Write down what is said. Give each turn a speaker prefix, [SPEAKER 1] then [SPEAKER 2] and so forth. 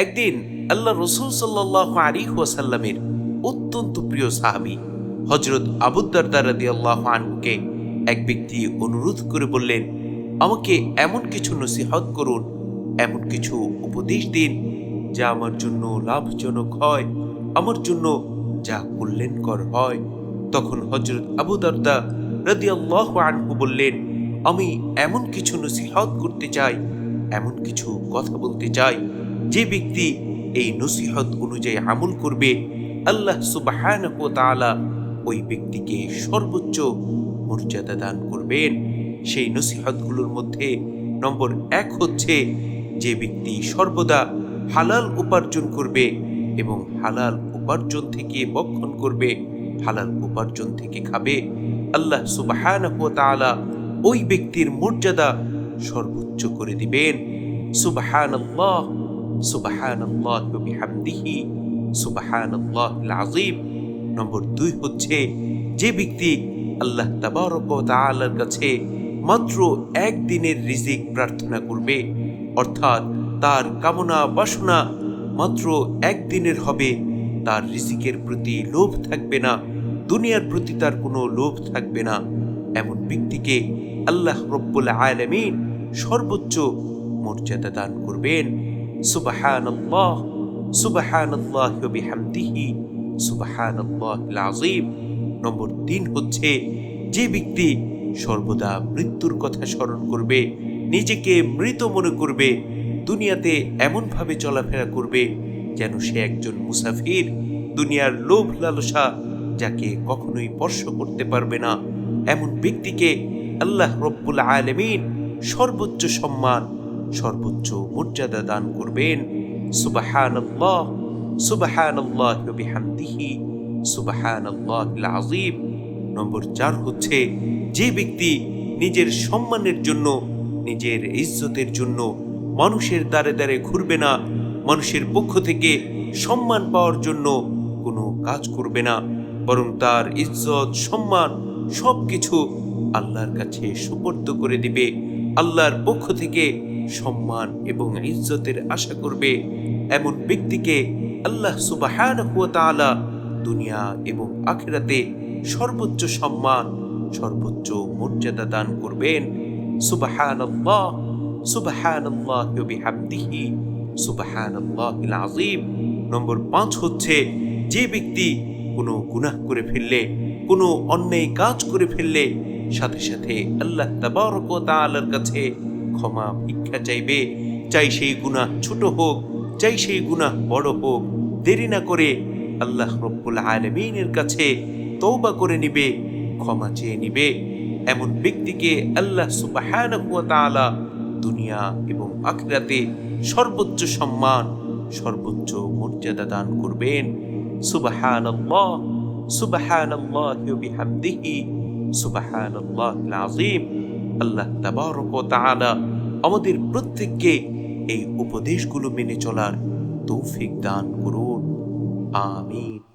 [SPEAKER 1] একদিন আল্লাহ রসুল সাল্লাহ আলী ওয়াসাল্লামের অত্যন্ত প্রিয় সাহাবি হজরত আবুদ্দারদার রাদি আল্লাহ আনহুকে এক ব্যক্তি অনুরোধ করে বললেন, আমাকে এমন কিছু নসিহত করুন, এমন কিছু উপদেশ দিন যা আমার জন্য লাভজনক হয়, আমার জন্য যা কল্যাণকর হয়। তখন হজরত আবু দারদা রাদি আল্লাহ আনহু বললেন, আমি এমন কিছু নসিহত করতে চাই, এমন কিছু কথা বলতে চাই যে ব্যক্তি এই নসিহত অনুযায়ী আমল করবে, আল্লাহ সুবাহানহ তাআলা ওই ব্যক্তিকে সর্বোচ্চ মর্যাদা দান করবেন। সেই নসিহতগুলোর মধ্যে নম্বর এক হচ্ছে যে ব্যক্তি সর্বদা হালাল উপার্জন করবে এবং হালাল উপার্জন থেকে বক্ষণ করবে, হালাল উপার্জন থেকে খাবে, আল্লাহ সুবাহানহ তাআলা ওই ব্যক্তির মর্যাদা সর্বোচ্চ করে দিবেন। সুবাহানাল্লাহ। সুবাহানাল্লাহ বিহামদিহি সুবাহানাল্লাহ আযীম। নম্বর দুই হচ্ছে, যে ব্যক্তি আল্লাহ তাবারক ও কাছে মাত্র একদিনের রিজিক প্রার্থনা করবে, অর্থাৎ তার কামনা বাসনা মাত্র একদিনের হবে, তার রিজিকের প্রতি লোভ থাকবে না, দুনিয়ার প্রতি তার কোনো লোভ থাকবে না। এমন ব্যক্তিকে আল্লাহ রব্বুল আলামিন সর্বোচ্চ মর্যাদা দান করবেন। সুবাহানাল্লাহ সুবাহানাল্লাহ বিহামদিহি, সুবাহানাল্লাহিল আযীম। নম্বর তিন হচ্ছে, যে ব্যক্তি সর্বদা মৃত্যুর কথা স্মরণ করবে, নিজেকে মৃত মনে করবে, দুনিয়াতে এমনভাবে চলাফেরা করবে যেন সে একজন মুসাফির, দুনিয়ার লোভ লালসা যাকে কখনোই স্পর্শ করতে পারবে না। এমন ব্যক্তিকে আল্লাহ রব্বুল আলমিন সর্বোচ্চ সম্মান সর্বোচ্চ মর্যাদা দান করবেন। সুবাহান আল্লাহ সুবাহান আল্লাহ বিহামদিহি নম্বর চার হচ্ছে, যে ব্যক্তি নিজের সম্মানের জন্য, নিজের ইজ্জতের জন্য মানুষের দ্বারে দ্বারে ঘুরবে না, মানুষের পক্ষ থেকে সম্মান পাওয়ার জন্য কোনো কাজ করবে না, বরং তার ইজ্জত, সম্মান সব কিছু আল্লাহর কাছে সুপর্দ করে দিবে। আল্লাহর পক্ষ থেকে সম্মান এবং ইজ্জতের আশা করবে এমন ব্যক্তিকে আল্লাহ সুবাহানহু ওয়া দুনিয়া এবং আখেরাতে সর্বোচ্চ সম্মান, সর্বোচ্চ মর্যাদা দান করবেন। সুবাহানাল্লাহ সুবাহানাল্লাহ ওয়া বিহামদিহি, সুবাহানাল্লাহিল আযীম। নম্বর পাঁচ হচ্ছে, যে ব্যক্তি কোনো গুনাহ করে ফেললে, কোনো অন্যায় কাজ করে ফেললে, সাথে সাথে আল্লাহ তাবারক ও তাআলার কাছে ক্ষমা ভিক্ষা চাইবে। চাই সেই গুনাহ ছোট হোক, চাই সেই গুনাহ বড় হোক। দেরি না করে আল্লাহ রব্বুল আলমিনের কাছে তৌবা করে নিবে, ক্ষমা চেয়ে নিবে। এমন ব্যক্তিকে আল্লাহ সুবাহানহু ওয়া দুনিয়া এবং আখিরাতে সর্বোচ্চ সম্মান, সর্বোচ্চ মর্যাদা দান করবেন। সুবাহানাল্লাহ সুবাহানাল্লাহ ওয়া বিহামদিহি, সুবাহানাল্লাহিল আযীম। আল্লাহ তাবারক আমাদের প্রত্যেককে এই উপদেশগুলো মেনে চলার তৌফিক দান করুন। আমিন।